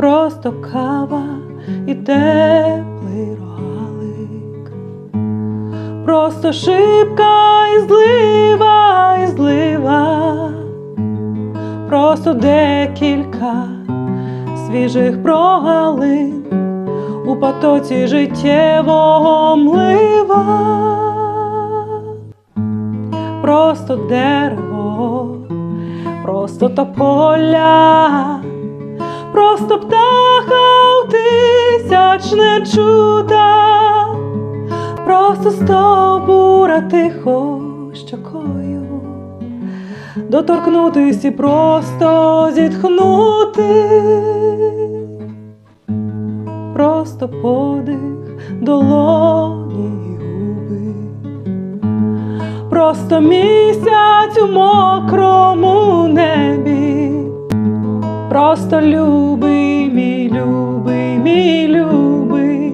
просто кава і теплий рогалик, просто шибка і злива, і злива, просто декілька свіжих прогалин у потоці життєвого млива, просто дерево, просто тополя, просто птаха у тисячне чуда, просто стовбура тихо щокою, доторкнутись і просто зітхнути. Просто подих, долоні губи, просто місяць у мокрому Просто любий, мій любий, мій любий,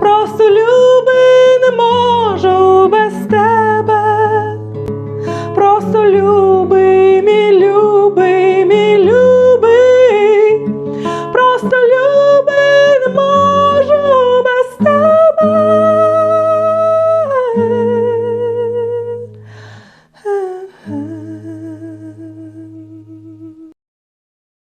просто любий не можу.